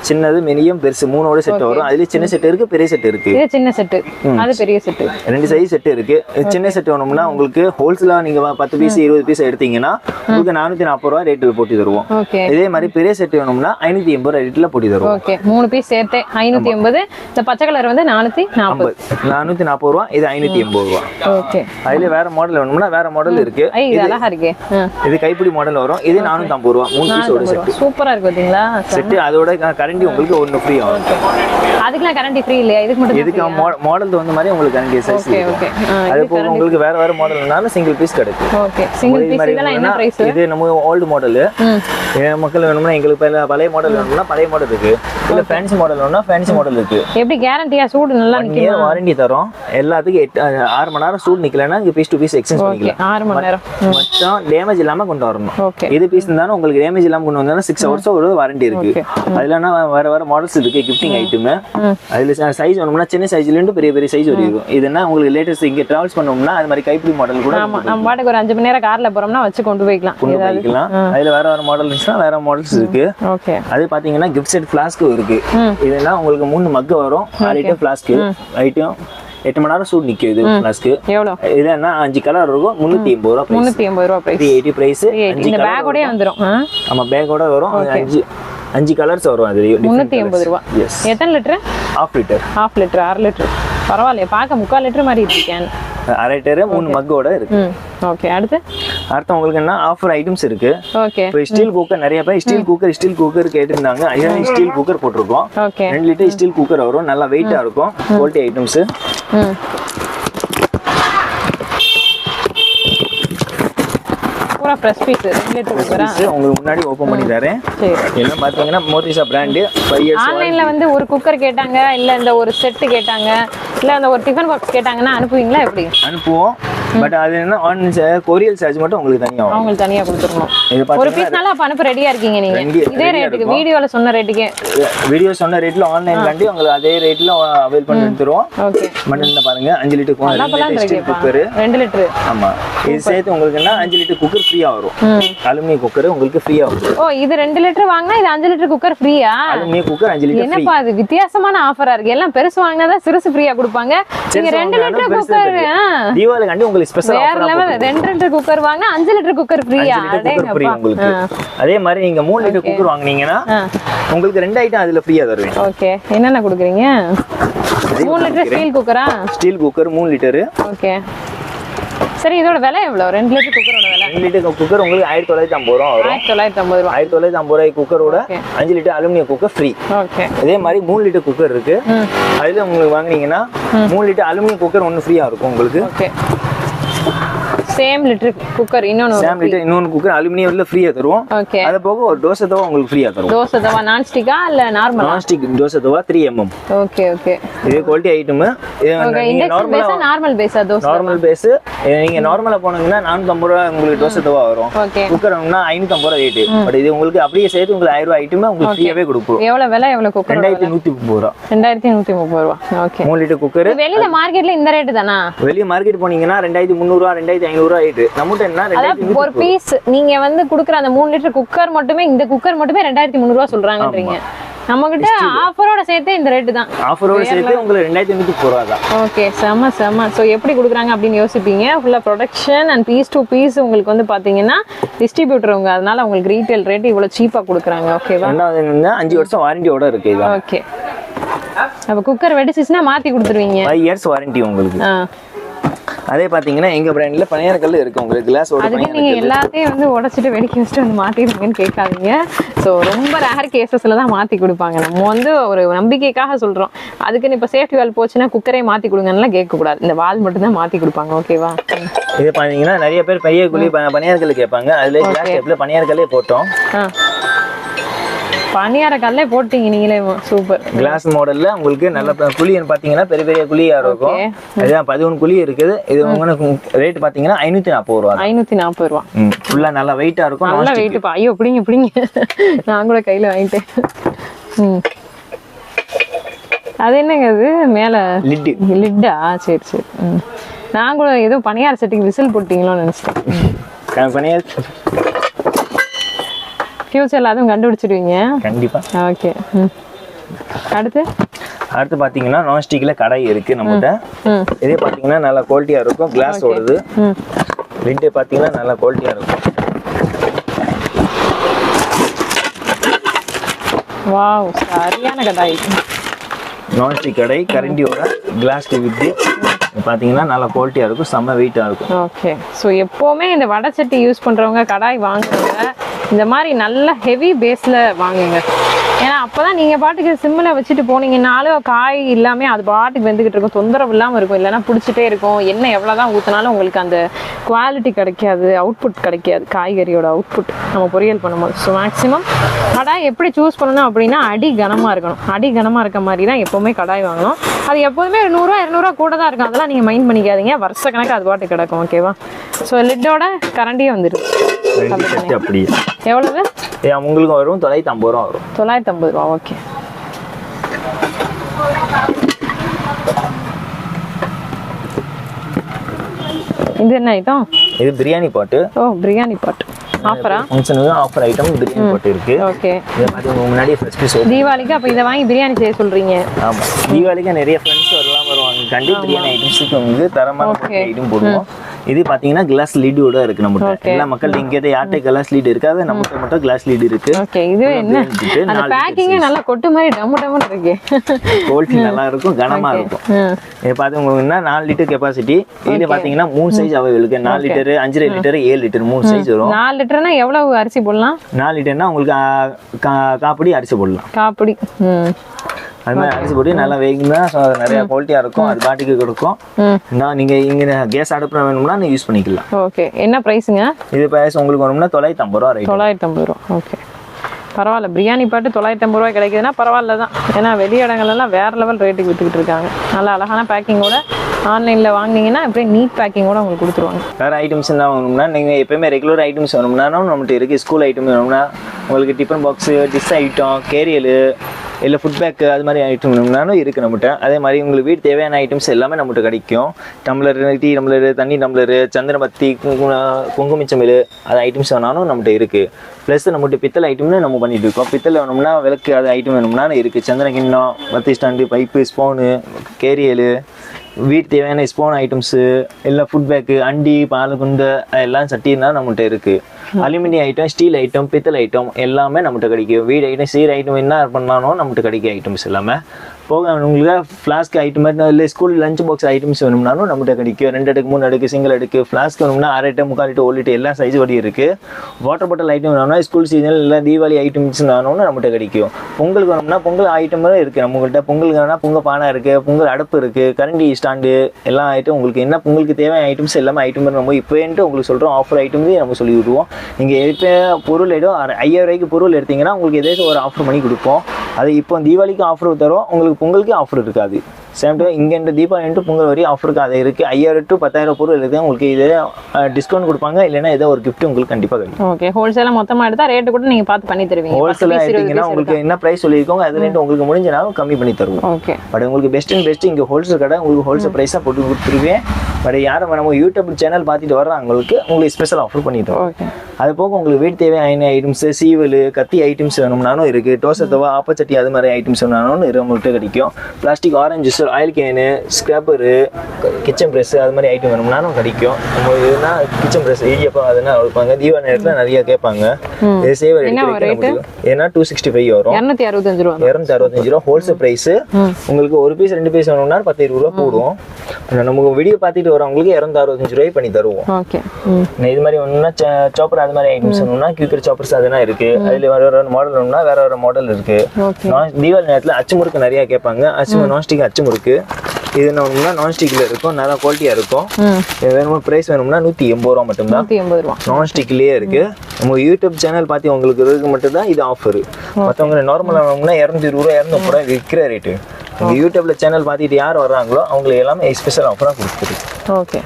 சின்னது மினியம் பெருசு மூணோட செட் வரும். அதுல சின்ன செட் இருக்கு பெரிய செட் இருக்கு. இது சின்ன செட்டு அது பெரிய செட்டு ரெண்டு சைஸ் செட் இருக்கு. சின்ன செட் வேணும்னா உங்களுக்கு ஹோல்சேலா நீங்க வா- பத்து பீஸ் இருபது பீஸ் எடுத்தீங்கன்னா உங்களுக்கு நானூத்தி நாற்பது ரூபா ரேட்டு போட்டு தருவோம். இதே மாதிரி பெரிய செட் வேணும்னா ஐநூத்தி எண்பது ரூபா ரேட்ல போட்டு தருவோம். ஓகே. மூணு பீஸ் சேர்த்தே ஐநூத்தி எண்பது. இந்த பச்சை கலர் வந்து நானூத்தி நாற்பது நானூத்தி நாற்பது ரூபா இது ஐநூத்தி எண்பது ரூபா. ஓகே. அதுல வேற மாடல் வேணும்னா வேற மாடல் இருக்கு. இது கைப்பிடி மாடல் வரும். இது நானூத்தி ஐம்பது ரூபா மூணு பீஸோட ஐம்பது ரூபா. சூப்பரா இருக்கு பாத்தீங்களா? செட்டு அதோட கரண்டி உங்களுக்கு ஒன்று ஃப்ரீ ஆகும் அதுக்கெல்லாம் கரண்டி ஃப்ரீ இல்லையா? இதுக்கு மட்டும் இதுக்கு மாடல் தகுந்த மாதிரி உங்களுக்கு கரண்டி சைஸ் ஓகே ஓகே. அது போக உங்களுக்கு வேற வேற மாடல்னாலும் சிங்கிள் பீஸ் கிடைக்கும். ஓகே சிங்கிள் பீஸ் இதெல்லாம் என்ன பிரைஸ் இது நம்ம ஓல்டு மாடல் மக்கள் வேணும்னா எங்களுக்கு பல- பழைய மாடல் வேணும்னா பழைய மாடல் இருக்கு. இல்ல ஃபேன்சி மாடல் வேணும்னா ஃபேன்சி மாடல் இருக்கு. எப்படி கேரண்டியா சூடு நல்லா நிக்குமா? வாரண்டி தரோம். எல்லாத்துக்கும் எட்டு ஆறு மணி நேரம் சூடு நிக்கலன்னா இங்க பீஸ் டு பீஸ் எக்ஸ்சேஞ்ச் பண்ணிக்கலாம். ஆறு மணி நேரம். மொத்தம் டேமேஜ் இல்லாம கொண்டு வரணும். இது பீஸ் இருந்தாலும் உங்களுக்கு டேமேஜ் இல்லாம கொண்டு வந்தா சிக்ஸ் ஹவர்ஸ் ஒரு வாரண்டி இருக்கு. அதுலனா வேற வேற மாடல்ஸ் இருக்கு கிஃப்டிங் ஐட்டம். அதுல சைஸ் வேணும்னா சின்ன சைஸ்ல இருந்து பெரிய பெரிய சைஸ் வரைக்கும் இதுனா உங்களுக்கு லேட்டஸ்ட் இங்க டிராவல்ஸ் பண்ணோம்னா அது மாதிரி கைப்பிடி மாடல் கூட ஆமா நம்ம பாட்டுக்கு ஒரு அஞ்சு மணி நேரம் கார்ல போறோம்னா வச்சு கொண்டு போய்க்கலாம். கொண்டு போய்க்கலாம். அதுல வேற வேற மாடல் இருந்துச்சுன்னா வேற மாடல்ஸ் இருக்கு. ஓகே அது பாத்தீங்கன்னா கிஃப்ட் செட் ஃபிளாஸ்க்கு இருக்கு. இதெல்லாம் உங்களுக்கு மூணு மக்கு வரும். ஆறு ஐட்டம் ஃபிளாஸ்க்கு ஐட்டம் எட்டு மணி நேரம் சூடு நிக்கும் இது ஃபிளாஸ்க்கு எவ்வளோ? இதுல அஞ்சு கலர் இருக்கும். முன்னூத்தி எண்பது ரூபா முந்நூத்தி எண்பது ரூபா பிரைஸ் எயிட்டி பிரைஸ் இந்த பேக்கோடய வந்துரும். ஆ? ஆமா பேக்கோட வரும். அஞ்சு அஞ்சு கலர்ஸ் வரும் அது முந்நூத்தி எண்பது ரூபா. எஸ் எத்தனை litre half litre half litre அரை லிட்டர் பரவாயில்லையே பார்க்க முக்கால் லிட்டர் மாதிரி இருக்கேன் அரை லிட்டர் மூணு மக்கோட இருக்கு. ஓகே அடுத்து? அடுத்து உங்களுக்கு என்ன ஆஃபர் ஐட்டம்ஸ் இருக்கு? ஓகே இப்போ ஸ்டீல் குக்கர் நிறைய பேர் ஸ்டீல் குக்கர் ஸ்டீல் குக்கர் கேட்டிருந்தாங்க. ஐயன் ஸ்டீல் குக்கர் போட்டிருக்கோம். ரெண்டு லிட்டர் ஸ்டீல் குக்கர் வரும். நல்லா வெயிட்டா இருக்கும். குவாலிட்டி ஐட்டம்ஸ் ம் பூரா ஃப்ரெஷ் பீஸ் உங்களுக்கு முன்னாடி ஓப்பன் பண்ணி தரேன். சரி. எல்லாம் பார்த்தீங்கன்னா மோதிசா பிராண்டு ஆன்லைன்ல வந்து ஒரு குக்கர் கேட்டாங்க இல்ல இந்த ஒரு செட்டு கேட்டாங்க இல்ல அந்த ஒரு டிஃபன் பாக்ஸ் கேட்டாங்கன்னா அனுப்புவீங்களா எப்படி? அனுப்புவோம். பட் அது என்ன ஆன் கொரியல் சார்ஜ் மட்டும் உங்களுக்கு தனியாக வரும். அவங்களுக்கு தனியா கொடுத்துருணும் இது ஒரு பீஸ்னால அப்ப அனுப்ப ரெடியா இருக்கீங்க நீங்க. இதே ரேட்டுக்கு. வீடியோல சொன்ன ரேட்டுக்கே வீடியோ சொன்ன ரேட்ல ஆன்லைன் காண்டி உங்களுக்கு அதே ரேட்ல அவைல் பண்ணி எடுத்துருவோம் ஓகே. மட்டன் பாருங்க அஞ்சு லிட்டர் குக்கர் ரெண்டு லிட்டரு ஆமா. இது சேர்த்து உங்களுக்கு என்ன அஞ்சு லிட்டர் குக்கர் ஃப்ரீயா வரும். ம். அலுமினியம் குக்கர் உங்களுக்கு ஃப்ரீயா வரும். ஓ இது ரெண்டு லிட்டர் வாங்கினா இது அஞ்சு லிட்டர் குக்கர் ஃப்ரீயா அலுமினியம் குக்கர் அஞ்சு லிட்டர் ஃப்ரீ என்னப்பா அது வித்தியாசமான ஆஃபரா இருக்கு. எல்லாம் பெருசு வாங்கினாதான் சிறுசு ஃப்ரீயா கொடுப்பாங்க. நீங்க ரெண்டு லிட்டர் குக்கர் தீபாவளி காண்டி உங்களுக்கு ஸ்பெஷல் வேற லெவல் ரெண்டு லிட்டர் குக்கர் வாங்க அஞ்சு லிட்டர் குக்கர் ஃப்ரீயா ஃப்ரீ உங்களுக்கு. அதே மாதிரி நீங்க மூணு லிட்டர் குக்கர் வாங்குனீங்கன்னா உங்களுக்கு ரெண்டு ஐட்டம் அதுல ஃப்ரீயா தருவேன். ஓகே என்னென்ன கொடுக்குறீங்க? மூணு லிட்டர் ஸ்டீல் குக்கரா ஸ்டீல் குக்கர் மூணு லிட்டரு. ஓகே சரி இதோட விலை எவ்வளோ ரெண்டு லிட்டர் குக்கரோட விலை. ரெண்டு லிட்டர் குக்கர் உங்களுக்கு ஆயிரத்தி தொள்ளாயிரத்தி ஐம்பது ரூபா வரும். ஆயிரத்தி தொள்ளாயிரத்தி ஐம்பது ரூபா. ஆயிரத்தி தொள்ளாயிரத்தி ஐம்பது ரூபாய் குக்கரோட. அஞ்சு litre aluminium cooker free okay இதே மாதிரி மூணு லிட்டர் குக்கர் இருக்கு. அதுல உங்களுக்கு வாங்குனீங்கன்னா மூணு லிட்டர் அலுமினியம் குக்கர் ஒன்று ஃப்ரீயா இருக்கும் உங்களுக்கு. ஓகே சேம் லிட்டர் குக்கர் இன்னொன்று சேம் லிட்டர் இன்னொன்று குக்கர் அலுமினியம்ல ஃப்ரீயா தருவோம். ஓகே அது போக ஒரு தோசை தவா உங்களுக்கு ஃப்ரீயா தருவோம். தோசை தவா நான் ஸ்டிக்கா இல்லை normal non stick dosa tawa 3 mm okay okay இது குவாலிட்டி ஐட்டம் நீங்க நார்மல் நார்மல் பேஸா தோசை நார்மல் பேஸு நீங்கள் நார்மலாக போனீங்கன்னா 450 ரூபா உங்களுக்கு தோசை தவா வரும். ஓகே குக்கர் வாங்குனா 550 ரூபாய் ரேட் பட் இது உங்களுக்கு அப்படியே சேர்த்து உங்களுக்கு ஆயிரம் ரூபா ஐட்டம் உங்களுக்கு ஃப்ரீயாகவே கொடுப்போம். எவ்வளவு விலை எவ்வளவு குக்கர் 2130 நூற்றி முப்பது ரூபா. ஓகே 3 லிட்டர் குக்கர் வெளியில மார்க்கெட்ல இந்த ரேட் தானா? வெளிய மார்க்கெட் போனீங்கன்னா 2300 ரெண்டாயிரத்தி ஐநூறு ஐநூறு ஆயிட்டு. நம்மகிட்ட என்ன? ஒரு பீஸ் நீங்க வந்து குடுக்குற அந்த மூணு லிட்டர் குக்கர் மட்டுமே இந்த குக்கர் மட்டுமே ரெண்டாயிரத்தி முந்நூறு ரூபா சொல்றாங்கன்றீங்க. நம்ம கிட்ட ஆஃபரோட சேர்த்து இந்த ரேட்டு தான். ஆஃபரோட சேர்த்து உங்களுக்கு ரெண்டாயிரத்தி ஐநூத்தி ரூபா தான். ஓகே செம செம. சோ எப்படி குடுக்குறாங்க அப்படின்னு யோசிப்பீங்க. ஃபுல்லாக production and piece to piece உங்களுக்கு வந்து பாத்தீங்கன்னா டிஸ்ட்ரிபியூட்டர் உங்க. அதனால உங்களுக்கு ரீட்டைல் ரேட் இவ்வளவு சீப்பா குடுக்குறாங்க. ஓகேவா ரெண்டாவது என்னன்னா அஞ்சு வருஷம் வாரண்டியோட இருக்கு ஓகே அப்போ குக்கர் வெடிச்சிச்சுன்னா மாத்தி கொடுத்துருவீங்க. ஃபைவ் இயர்ஸ் வாரண்டி உங்களுக்கு. அதே பாத்தீங்கன்னா எங்க பிராண்ட்ல பணியாரக்கல் இருக்கு உங்களுக்கு. கிளாஸோட அதுக்கு நீங்க எல்லாத்தையும் வந்து உடைச்சிட்டு வெடிக்க வச்சுட்டு வந்து மாத்திடுங்கன்னு கேட்காதீங்க. ஸோ ரொம்ப ரேர் கேசஸ்ல தான் மாத்தி கொடுப்பாங்க. நம்ம வந்து ஒரு நம்பிக்கைக்காக சொல்றோம். அதுக்குன்னு இப்ப சேஃப்டி வால் போச்சுன்னா குக்கரே மாத்தி கொடுங்கன்னுலாம் கேட்க கூடாது இந்த வால் மட்டும் தான் மாத்தி கொடுப்பாங்க ஓகேவா இது பாத்தீங்கன்னா நிறைய பேர் பெரிய குழி ப- பணியாரக்கல் கேட்பாங்க. அதுல கிளாஸ் பணியாரக்கல்லே போட்டோம். ஆ பணியார கல்லே போட்டீங்க நீங்களே சூப்பர் கிளாஸ் மாடல்ல உங்களுக்கு நல்ல குழி பாத்தீங்கன்னா பெரிய பெரிய குழியா இருக்கும். அதுதான் பதினொன்று குழி இருக்குது. இது உங்களுக்கு ரேட் பாத்தீங்கன்னா ஐநூத்தி நாற்பது ரூபா ஐநூத்தி நாற்பது ரூபா. ஃபுல்லா நல்லா வெயிட்டா இருக்கும். நல்ல வெயிட் ஐயோ பிடிங்க பிடிங்க. நான் கூட கையில வாங்கிட்டேன். ம். அது என்னங்க அது மேல லிட்டு லிட்டா? சரி சரி. நான் கூட ஏதோ பணியார செட்டுக்கு விசில் போட்டீங்களோன்னு நினைச்சிட்டேன். பணியார் ஃபியூச்சர்ல அதுவும் கண்டுபிடிச்சிடுவீங்க. கண்டிப்பா. ஓகே அடுத்து? அடுத்து பாத்தீங்கன்னா நான்ஸ்டிக்ல கடை இருக்கு நம்மகிட்ட. இதே பாத்தீங்கன்னா நல்லா குவாலிட்டியா இருக்கும். கிளாஸ் ஓடுது. லிட்டு பாத்தீங்கன்னா நல்லா குவாலிட்டியா இருக்கும். வாவ் சரியான கடாய். நான்ஸ்டிக் கடை கரண்டியோட கிளாஸ் வித்து பாத்தீங்கன்னா நல்லா குவாலிட்டியா இருக்கும். செம்ம வெயிட்டா இருக்கும். ஓகே ஸோ எப்போவுமே இந்த வடை சட்டி யூஸ் பண்ணுறவங்க கடாய் வாங்குறவங்க இந்த மாதிரி நல்ல ஹெவி பேஸில் வாங்குங்க. ஏன்னா அப்பதான் நீங்க பாட்டுக்கு சிம்மில் வச்சுட்டு போனீங்கன்னாலும் காய் இல்லாம அது பாட்டுக்கு வெந்துகிட்டு இருக்கும். தொந்தரவு இல்லாம இருக்கும். இல்லைன்னா பிடிச்சிட்டே இருக்கும். எண்ணெய் எவ்வளவுதான் ஊத்தினாலும் உங்களுக்கு அந்த குவாலிட்டி கிடைக்காது. அவுட்புட் கிடைக்காது. காய்கறியோட அவுட்புட் நம்ம பொரியல் பண்ணும்போது. ஸோ மேக்ஸிமம் கடாய் எப்படி சூஸ் பண்ணணும் அப்படின்னா அடி கனமா இருக்கணும். அடி கனமா இருக்க மாதிரி தான் எப்பவுமே கடாய் வாங்கணும். அது எப்போதுமே நூறுரூவா இரநூறுவா கூட தான் இருக்கும். அதெல்லாம் நீங்க மைண்ட் பண்ணிக்காதீங்க. வருஷ கணக்கு அது பாட்டு கிடக்கும். ஓகேவா ஸோ லிட்டோட கரண்டியே வந்துடும் எவ்வளவு? ஏ உங்களுக்கு வரும் தொள்ளாயிரத்தி ஐம்பது ரூபா வரும். தொள்ளாயிரத்தி ஐம்பது ரூபா ஓகே. இது என்ன ஐட்டம்? இது பிரியாணி பாட்டு. ஓ பிரியாணி பாட் ஆஃபரா ஃபங்க்ஷனுக்கு ஆஃபர் ஐட்டம் பிரியாணி பாட்டு இருக்கு. ஓகே. இதை மாதிரி முன்னாடி ஃப்ரெஷ் பீஸ் தீபாவளிக்கு அப்போ இதை வாங்கி பிரியாணி செய்ய சொல்றீங்க. ஆமா. தீபாவளிக்கு நிறைய ஃப்ரெண்ட்ஸ் வரலாம் வருவாங்க. கண்டி பிரியாணி ஐட்டம்ஸுக்கு வந்து தரமான. ஐட்டம் போடுவோம். இது பாத்தீங்கன்னா கிளாஸ் லீடோட இருக்கு Okay. எல்லா மக்கள் இங்க யார்கிட்ட கிளாஸ் லீட் இருக்காது நம்மகிட்ட மட்டும் கிளாஸ் லீட் இருக்கு. ஓகே இது என்ன? அந்த நாலு பேக்கிங்கே நல்லா கொட்டு மாதிரி டம்மு டம்முன்னு இருக்கு. குவாலிட்டி நல்லா இருக்கும் கனமா இருக்கும். இது உங்களுக்கு நாலு லிட்டர் கெப்பாசிட்டி இதுல பாத்தீங்கன்னா மூணு சைஸ் அவைலபிள் இருக்கு நாலு லிட்டர் அஞ்சரை லிட்டர் ஏழு லிட்டர் மூணு சைஸ் வரும். நாலு லிட்டர்னா எவ்வளவு அரிசி போடலாம்? நாலு லிட்டர்னா உங்களுக்கு காப்படி அரிசி போடலாம். காப்பிடி. அது மாதிரி அரிசி போட்டு நல்லா வேகுனா நிறைய குவாலிட்டியா இருக்கும். அது பாட்டுக்கு கொடுக்கும். நான் நீங்க இங்க கேஸ் அடுப்புல வேணும்னா நீங்க யூஸ் பண்ணிக்கலாம். ஓகே என்ன ப்ரைஸுங்க இது பிரைஸ் உங்களுக்கு வேணும்னா தொள்ளாயிரத்தி ஐம்பது ரூபா ரைட் தொள்ளாயிரத்தி ஐம்பது ரூபா. ஓகே பரவாயில்ல. பிரியாணி பாட்டு தொள்ளாயிரத்தி ஐம்பது ரூபாய் கிடைக்குதுன்னா பரவாயில்ல தான். ஏன்னா வெளி இடங்கள்லாம் வேற லெவல் ரேட்டுக்கு வித்துக்கிட்டு இருக்காங்க. நல்லா அழகான பேக்கிங்கோட ஆன்லைனில் வாங்குனீங்கன்னா அப்படியே நீட் பேக்கிங்கோட உங்களுக்கு கொடுத்துருவாங்க. வேற ஐட்டம்ஸ் என்ன வேணும்னா நீங்க எப்பயுமே ரெகுலர் ஐட்டம்ஸ் வேணும்னாலும் நம்மகிட்ட இருக்கு. ஸ்கூல் ஐட்டம் வேணும்னா உங்களுக்கு tiffin box dish item carrier இல்லை ஃபுட் பேக் அது மாதிரி ஐட்டம் வேணும்னாலும் நம்மகிட்ட. அதே மாதிரி உங்களுக்கு வீட்டு தேவையான ஐட்டம்ஸ் எல்லாமே நம்மகிட்ட கிடைக்கும். டம்ளர் டீ டம்ளர் தண்ணி டம்ளர் சந்திரபத்தி குங்குமிச்சமில் அது ஐட்டம்ஸ் வேணாலும் நம்மகிட்ட இருக்குது ப்ளஸ் நம்மகிட்ட பித்தளை ஐட்டம்னு நம்ம பண்ணிட்டு இருக்கோம். பித்தளை வேணும்னா விளக்கு அது ஐட்டம் வேணும்னா இருக்குது சந்திர கிண்ணம் பத்தி ஸ்டாண்டு பைப்பு ஸ்பூனு கேரியல் வீட்டு தேவையான ஸ்பூன் ஐட்டம்ஸு இல்லை ஃபுட் பேக்கு அண்டி பால் குண்டு எல்லாம் சட்டினா நம்மகிட்ட இருக்குது அலுமினியம் ஐட்டம் ஸ்டீல் ஐட்டம் பித்தளை ஐட்டம் எல்லாமே நம்மகிட்ட கிடைக்கும் வீடு ஐட்டம் சீர் ஐட்டம் என்ன பண்ணாலும் நம்மகிட்ட கிடைக்கும் ஐட்டம்ஸ் எல்லாமே. போக உங்களுக்கு ஃப்ளாஸ்க் ஐட்டம் இல்லை ஸ்கூல் லஞ்ச் பாக்ஸ் ஐட்டம்ஸ் வேணும்னாலும் நம்மகிட்ட கிடைக்கும். ரெண்டு அடுக்கு மூணு அடுக்கு சிங்கிள் அடுக்கு. ஃப்ளாஸ்க் வேணும்னா அரை ஐட்டம் முக்கால் லிட்டர் ஒரு லிட்டர் எல்லா சைஸ் வடி இருக்குது வாட்டர் பாட்டில் ஐட்டம் வேணும்னா ஸ்கூல் சீசன் இல்லை தீபாவளி ஐட்டம்ஸ் வேணும்னா நம்மகிட்ட கிடைக்கும். பொங்கலுக்கு வேணும்னா பொங்கல் ஐட்டம் இருக்குது நம்மகிட்ட. பொங்கலுக்கு வேணால் பொங்கல் பானை இருக்குது பொங்கல் அடுப்பு இருக்குது கரண்டி ஸ்டாண்டு எல்லா ஐட்டம் உங்களுக்கு என்ன பொங்கலுக்கு தேவையான ஐட்டம்ஸ் எல்லாமே ஐட்டம் நம்ம இப்போன்ட்டு உங்களுக்கு சொல்கிறோம் ஆஃபர் ஐட்டம் நம்ம சொல்லி விடுவோம் நீங்க எப்போ பொருள் அரை- ஐயாயிரம் ரூபாய்க்கு பொருள் எடுத்தீங்கன்னா உங்களுக்கு ஏதாச்சும் ஒரு ஆஃபர் பண்ணி கொடுப்போம். அது இப்போ தீபாவளிக்கு ஆஃபர் தரோம் உங்களுக்கு பொங்கலுக்கு ஆஃபர் இருக்காது. சேம் டைம் இங்கே தீபாவளி பொங்கல் வரையும் ஆஃபருக்கு அது இருக்குது ஐயாயிரம் டு பத்தாயிரம் பொருள் இருக்குது உங்களுக்கு இதே டிஸ்கவுண்ட் கொடுப்பாங்க. இல்லைன்னா ஏதோ ஒரு gift உங்களுக்கு கண்டிப்பாக கிடைக்கும். ஓகே ஹோல்சேலாக மொத்தமாக எடுத்தா ரேட்டு கூட நீங்கள் பார்த்து பண்ணி தருவீங்க. ஹோல்சேலாக எடுத்தீங்கன்னா உங்களுக்கு என்ன ப்ரைஸ் சொல்லியிருக்கோங்க அதுலேருந்து உங்களுக்கு முடிஞ்சனாலும் கம்மி பண்ணி தருவோம். ஓகே பட் உங்களுக்கு பெஸ்ட் அண்ட் பெஸ்ட் இங்கே ஹோல்சேல் கடை உங்களுக்கு ஹோல்சேல் ப்ரைஸாக போட்டு கொடுத்துருவேன். பட் யாரும் நம்ம யூடியூப் சேனல் பார்த்துட்டு வர்றவங்களுக்கு உங்களுக்கு ஸ்பெஷல் ஆஃபர் பண்ணி தரோம் ஓகே அது போக உங்களுக்கு வீட்டு தேவையான ஐட்டம்ஸ் சீவல் கத்தி ஐட்டம்ஸ் வேணும்னாலும் இருக்குது டோசை தவா ஆப்பச்சட்டி அது மாதிரி ஐட்டம்ஸ் வேணும்னாலும் நம்மள்ட்ட கிடைக்கும். Plastic orange oil can scraper kitchen press அது மாதிரி ஐட்டம் வேணும்னாலும் கிடைக்கும். நம்ம இதுனா கிச்சன் ப்ரெஸ் இடியப்பம் அதெல்லாம் வைப்பாங்க தீபாவளி நேரத்தில் நிறைய கேட்பாங்க. இது சேவர் எடுத்து ஏன்னா டூ சிக்ஸ்டி ஃபைவ் வரும். இரநூத்தி அறுபத்தஞ்சு ரூபா இரநூத்தி அறுபத்தஞ்சு ரூபா. ஹோல்சேல் ப்ரைஸ் உங்களுக்கு ஒரு பீஸ் ரெண்டு பீஸ் வேணும்னா பத்து இருபது ரூபா போடுவோம். நமக்கு வீடியோ பார்த்துட்டு வரவங்களுக்கு இரநூத்தி அறுபத்தஞ்சு ரூபாய் பண்ணி தருவோம். இது மாதிரி ஒன்றுனா சாப்பர் அது மாதிரி ஐட்டம்ஸ் வேணும்னா கியூக்கர் சாப்பர்ஸ் அதெல்லாம் இருக்கு. அதுல வேற வேற மாடல் வேணும்னா வேற வேற மாடல் இருக்கு. தீபாவளி நேரத்தில் அச்சு முறுக்கு நிறைய கேட்பாங்க. அச்சு நான்ஸ்டிக் அச்சு முறுக்கு. இது என்ன வேணும்னா நான்ஸ்டிக்ல இருக்கும். நல்லா குவாலிட்டியா இருக்கும். வேணுமா பிரைஸ் வேணும்னா நூற்றி எண்பது ரூபா மட்டும்தான். எண்பது ரூபா. நான்ஸ்டிக்லேயே இருக்கு. நம்ம யூடியூப் சேனல் பார்த்து உங்களுக்கு இருக்கு மட்டும்தான் இது ஆஃபர் மற்றவங்க நார்மலாக வாங்கினா இரநூத்தி இருபது ரூபா இரநூத்தி ரூபா விற்கிற ரேட்டு உங்கள் யூடியூப்ல சேனல் பார்த்துட்டு யார் வர்றாங்களோ அவங்களுக்கு எல்லாமே ஸ்பெஷல் ஆஃபராக கொடுத்துருக்கு. ஓகே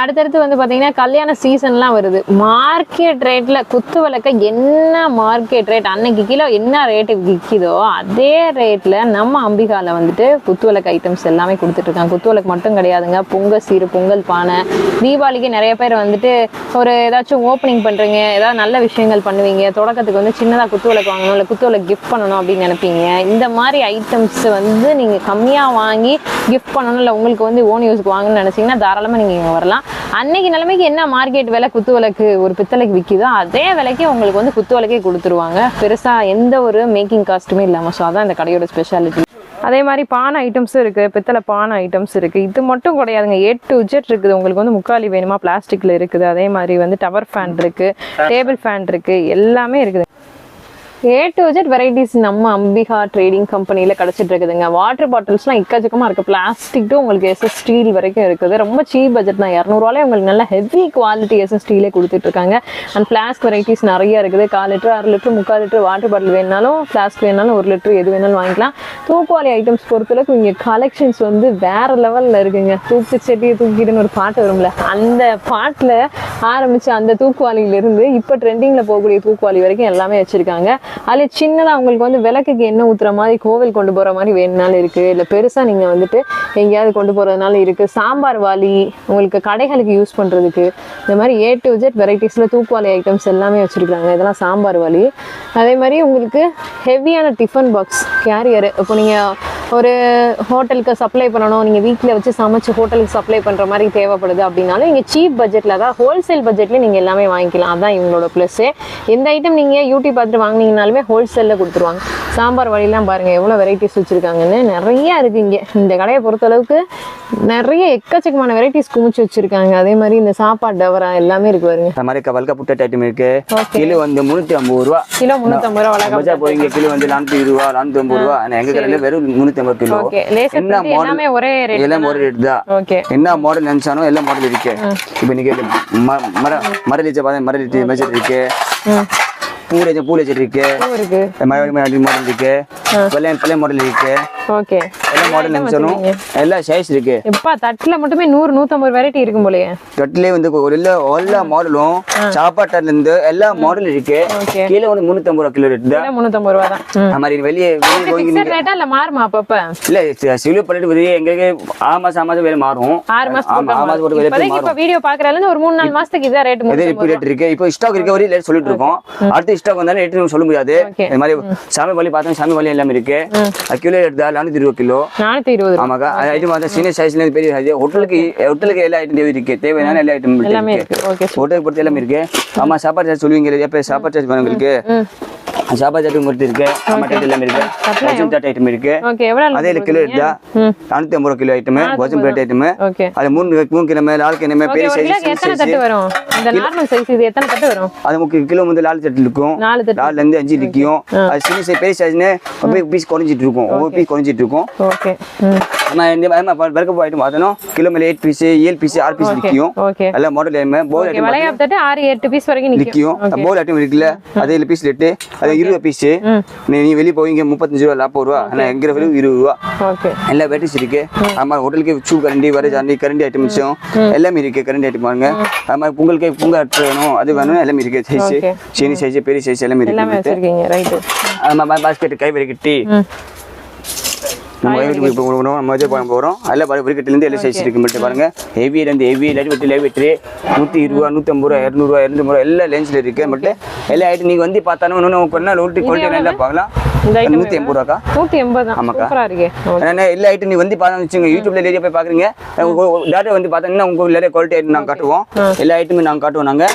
அடுத்தடுத்து வந்து பார்த்தீங்கன்னா கல்யாண சீசன்லாம் வருது. மார்க்கெட் ரேட்டில் குத்து விளக்க என்ன மார்க்கெட் ரேட் அன்னைக்கு கிலோ என்ன ரேட்டு விற்கிதோ அதே ரேட்டில் நம்ம அம்பிகாவில் வந்துட்டு குத்து விளக்கு ஐட்டம்ஸ் எல்லாமே கொடுத்துட்ருக்காங்க குத்து விளக்கு மட்டும் கிடையாதுங்க. பொங்கல் சீரு பொங்கல் பானை தீபாவளிக்கு நிறைய பேர் வந்துட்டு ஒரு ஏதாச்சும் ஓப்பனிங் பண்ணுறீங்க ஏதாவது நல்ல விஷயங்கள் பண்ணுவீங்க தொடக்கத்துக்கு வந்து சின்னதாக குத்து விளக்கு வாங்கணும் இல்லை குத்து விளக்கு கிஃப்ட் பண்ணணும் அப்படின்னு நினைப்பீங்க. இந்த மாதிரி ஐட்டம்ஸ் வந்து நீங்கள் கம்மியாக வாங்கி கிஃப்ட் பண்ணணும் இல்லை உங்களுக்கு வந்து ஓன் யூஸ்க்கு வாங்கணும்னு நினச்சிங்கன்னா தாராளமாக நீங்கள் இங்கே வரலாம். அன்னைக்கு நிலைமைக்கு என்ன மார்க்கெட் விலை குத்து விளக்கு ஒரு பித்தளைக்கு விற்கிதோ அதே விலைக்கு உங்களுக்கு வந்து குத்து விளக்கே கொடுத்துருவாங்க. பெருசாக எந்த ஒரு மேக்கிங் காஸ்ட்டுமே இல்லாமல் ஸோ அதான் இந்த கடையோட ஸ்பெஷாலிட்டி அதே மாதிரி பானை ஐட்டம்ஸும் இருக்குது பித்தளை பானை ஐட்டம்ஸ் இருக்குது இது மட்டும் கிடையாதுங்க. ஏ டு ஜெட் இருக்குது. உங்களுக்கு வந்து முக்காலி வேணுமா? பிளாஸ்டிக்கில் இருக்குது. அதே மாதிரி வந்து டவர் ஃபேன் இருக்குது டேபிள் ஃபேன் இருக்குது எல்லாமே இருக்குது. ஏ டு ஜெட் வெரைட்டிஸ் நம்ம அம்பிகா ட்ரேடிங் கம்பெனியில் கிடச்சிட்டு இருக்குதுங்க வாட்டர் பாட்டில்ஸ்லாம் இக்கச்சக்கமாக இருக்குது பிளாஸ்டிக் டு உங்களுக்கு எஸ்எஸ் ஸ்டீல் வரைக்கும் இருக்குது. ரொம்ப சீப் பட்ஜெட் தான். இரநூறுவாலே உங்களுக்கு நல்ல ஹெவி குவாலிட்டி எஸ்எஸ் ஸ்டீலே கொடுத்துட்ருக்காங்க அண்ட் ஃப்ளாஸ்க் வெரைட்டிஸ் நிறைய இருக்குது. கால் லிட்டர் அரை லிட்டர் முக்கால் லிட்டர் வாட்டர் பாட்டில் வேணாலும் ஃப்ளாஸ்க் வேணாலும் ஒரு லிட்டர் எது வேணாலும் வாங்கிக்கலாம். தூக்குவாலி ஐட்டம்ஸ் பொறுத்தளவுக்கு இங்கே கலெக்ஷன்ஸ் வந்து வேறு லெவலில் இருக்குங்க. தூக்கு செடியை தூக்கிட்டுன்னு ஒரு பாட்டு வரும்ல. அந்த பாட்டில் ஆரம்பிச்ச அந்த தூக்குவாலியிலேருந்து இப்போ ட்ரெண்டிங்கில் போகக்கூடிய தூக்குவாளி வரைக்கும் எல்லாமே வச்சுருக்காங்க. அதில் சின்னதாக உங்களுக்கு வந்து விளக்குக்கு எண்ணெய் ஊற்றுற மாதிரி கோவில் கொண்டு போகிற மாதிரி வேணுனாலும் இருக்குது இல்லை பெருசாக நீங்கள் வந்துட்டு எங்கேயாவது கொண்டு போகிறதுனால இருக்குது சாம்பார் வாலி உங்களுக்கு கடைகளுக்கு யூஸ் பண்ணுறதுக்கு இந்த மாதிரி ஏ டு ஜெட் வெரைட்டிஸில் தூக்குவாலி ஐட்டம்ஸ் எல்லாமே வச்சுருக்காங்க இதெல்லாம் சாம்பார் வாலி அதே மாதிரி உங்களுக்கு ஹெவியான டிஃபன் பாக்ஸ் கேரியர் இப்போ நீங்கள் ஒரு ஹோட்டலுக்கு சப்ளை பண்ணணும். நீங்கள் வீட்டில் வச்சு சமைச்சு ஹோட்டலுக்கு சப்ளை பண்ணுற மாதிரி தேவைப்படுது அப்படின்னாலும் இங்கே சீப் பட்ஜெட்டில் தான் ஹோல்சேல் பட்ஜெட்லேயே நீங்கள் எல்லாமே வாங்கிக்கலாம். அதான் இவங்களோட ப்ளஸ்ஸு எந்த ஐட்டம் நீங்கள் யூடியூப் பார்த்துட்டு வாங்குனீங்கனாலுமே ஹோல்சேலில் கொடுத்துருவாங்க. சாம்பார் வழிலாம் பாருங்கள் எவ்வளோ வெரைட்டிஸ் வச்சுருக்காங்கன்னு நிறையா இருக்குது இங்கே. இந்த கடையை பொறுத்தளவுக்கு நிறைய எக்கச்சக்கமான வெரைட்டிஸ் குமிச்சு வச்சுருக்காங்க. அதே மாதிரி இந்த சாப்பாடு டவரா எல்லாமே இருக்கு பாருங்க. இந்த மாதிரி கவல்கா புட்டட் ஐட்டம் இருக்கு. கிலோ வந்து முந்நூற்றி ஐம்பது ரூபா. கிலோ முந்நூற்றம்பது ரூபா போய் இங்க கிலோ வந்து நானூற்றி இருபது ரூபா நானூற்றி ஐம்பது ரூபா. ஆனா எங்க கடையில வெறும் முந்நூற்றி ஐம்பது கிலோ என்ன எல்லாமே ஒரே ரேட் எல்லாம் ஒரு ரேட் தான் என்ன மாடல் நினைச்சாலும் எல்லா மாடல் இருக்கு இப்போ நீங்க மர மரலிச்ச பார்த்தா மரலிச்சு மெச்சர் இருக்கு இருக்கு இருக்கு மாடல் இருக்கு பழைய பழைய மாடல் இருக்கு ஓகே. எல்லா மாடல் நினைச்சாலும் எல்லா சைஸ் இருக்கு. எப்பா தட்டுல மட்டுமே நூறு நூத்தம்பது வெரைட்டி இருக்கும் போலயே. தொட்டிலே வந்து எல்லா எல்லா மாடலும் சாப்பாட்டுல இருந்து எல்லா மாடல் இருக்கு. கீழே வந்து முந்நூற்றம்பது ரூபா கிலோ ரேட் தான். கிலோ முந்நூத்தம்பது ரூபா தான். மாதிரி வெளியே ரேட்டா இல்ல மாறுமா அப்பப்ப? இல்ல சிவில் பண்ணிட்டு வெளியே எங்களுக்கு ஆறு மாசம் ஆறு மாசம் வேலை மாறும். ஆறு ஆமா ஆறு மாசம் ஒரு வேலை இப்ப வீடியோ இருந்து ஒரு மூணு நாலு மாசத்துக்கு இதான் ரேட் இதே இப்போ ரேட் இருக்கு. இப்போ ஸ்டாக் இருக்க வரையும் ரேட் சொல்லிட்டு இருக்கோம். அடுத்து ஸ்டாக் வந்தாலும் ரேட் சொல்ல முடியாது. இந்த மாதிரி சாமி வலி பார்த்தா சாமி வலி எல்லாமே இருக்கு. கிலோ நானூத்தி பார்த்தா சின்ன சைஸ்ல இருந்து பெரிய size. ஹோட்டலுக்கு ஹோட்டலுக்கு எல்லா ஐட்டம் தேவை இருக்கு தேவையான எல்லா ஐட்டம் இருக்கு. ஹோட்டலுக்கு பொறுத்து எல்லாமே இருக்கு. ஆமா சாப்பாடு சார்ஜ் சொல்லுவீங்க எப்ப சாப்பாடு சார்ஜ் வேணும் சாப்பாடு சார்ஜ் பொறுத்து இருக்கு. டமாட்டோ எல்லாமே இருக்கு. கோசம் சாட் ஐட்டம் இருக்கு. அதே கிலோ எடுத்தா நானூத்தி ஐம்பது கிலோ ஐட்டம் கோசம் பிளேட் ஐட்டம் ஓகே அது மூணு மூணு கிழமை நாலு ஓகே பெரிய சைஸ் தட்டு வரும்? இந்த நார்மல் சைஸ் இது எத்தனை தட்டு வரும்? அது முக்கிய கிலோ வந்து நாலு தட்டு இருக்கும். நாலுல இருந்து அஞ்சு நிற்கும் அது சின்ன சைஸ் பெரிய சைஸ்னு அப்படியே பீஸ் குறைஞ்சிட்டு இருக்கும். ஒவ்வொரு பீஸ் குறைஞ்சிட்டு இருக்கும். நம்ம இந்த மாதிரி பர்கர் ஐட்டம் பார்த்தோம் கிலோ மேலே எயிட் பீஸ் ஏழு பீஸ் ஆறு பீஸ் நிற்கும் ஓகே எல்லா மாடல் எல்லாமே போல் ஐட்டம் ஆறு எட்டு பீஸ் வரைக்கும் நிக்கும். நிற்கும் போல் ஐட்டம் இருக்குல்ல அது ஏழு பீஸ் ரேட்டு அது இருபது பீஸ் நீ வெளியே போவீங்க முப்பத்தஞ்சு ரூபா நாற்பது ரூபா. ஆனால் எங்கிற விலை இருபது ரூபா. எல்லா வெரைட்டிஸ் இருக்கு. ஆமா ஹோட்டலுக்கு சூ கரண்டி வர ஜாண்டி கரண்டி ஐட்டம்ஸும் எல்லாமே இருக்கு. கரண்டி ஐட்டம் பாருங்க. அது மாதிரி பொங்கலுக்கு பொங்கல் அட்டை வேணும் அது வேணும் எல்லாமே இருக்கு. சைஸ். சின்ன சைஸ் பெரிய சைஸ் எல்லாமே இருக்கு அது மாதிரி பாஸ்கெட் கை வரைக்கட்டி ம். நம்ம இப்போ நம்ம இது பண்ண போகிறோம் அதில் பாருங்க விரிக்கட்டிலேருந்து எல்லா சைஸ் இருக்கு மட்டும் பாருங்க. ஹெவியிலேருந்து ஹெவி லைட் வெட்டி லைட் வெட்டி. நூற்றி இருபது ரூபா நூற்றம்பது ரூபா இரநூறுவா ரூபா எல்லா லேன்ஸில் இருக்கு. மட்டும் எல்லா ஐட்டம் நீங்கள் வந்து பார்த்தாலும் இன்னும் கொஞ்ச நாள் ஒட்டி குவாலிட்டி நல்லா பார்க்கலாம். நூற்றி எண்பது ரூபாக்கா? நூத்தி எண்பது ஆமாக்கா. இருக்கே. எல்லா ஐட்டம் நீ வந்து பார்த்தா வச்சுங்க யூடியூப்ல நிறைய போய் பாக்குறீங்க டேட்டா வந்து பார்த்தீங்கன்னா உங்க நிறைய குவாலிட்டி ஐட்டம் நாங்கள் காட்டுவோம். எல்லா ஐட்டமும் நாங்கள் காட்டுவோம் நாங்கள்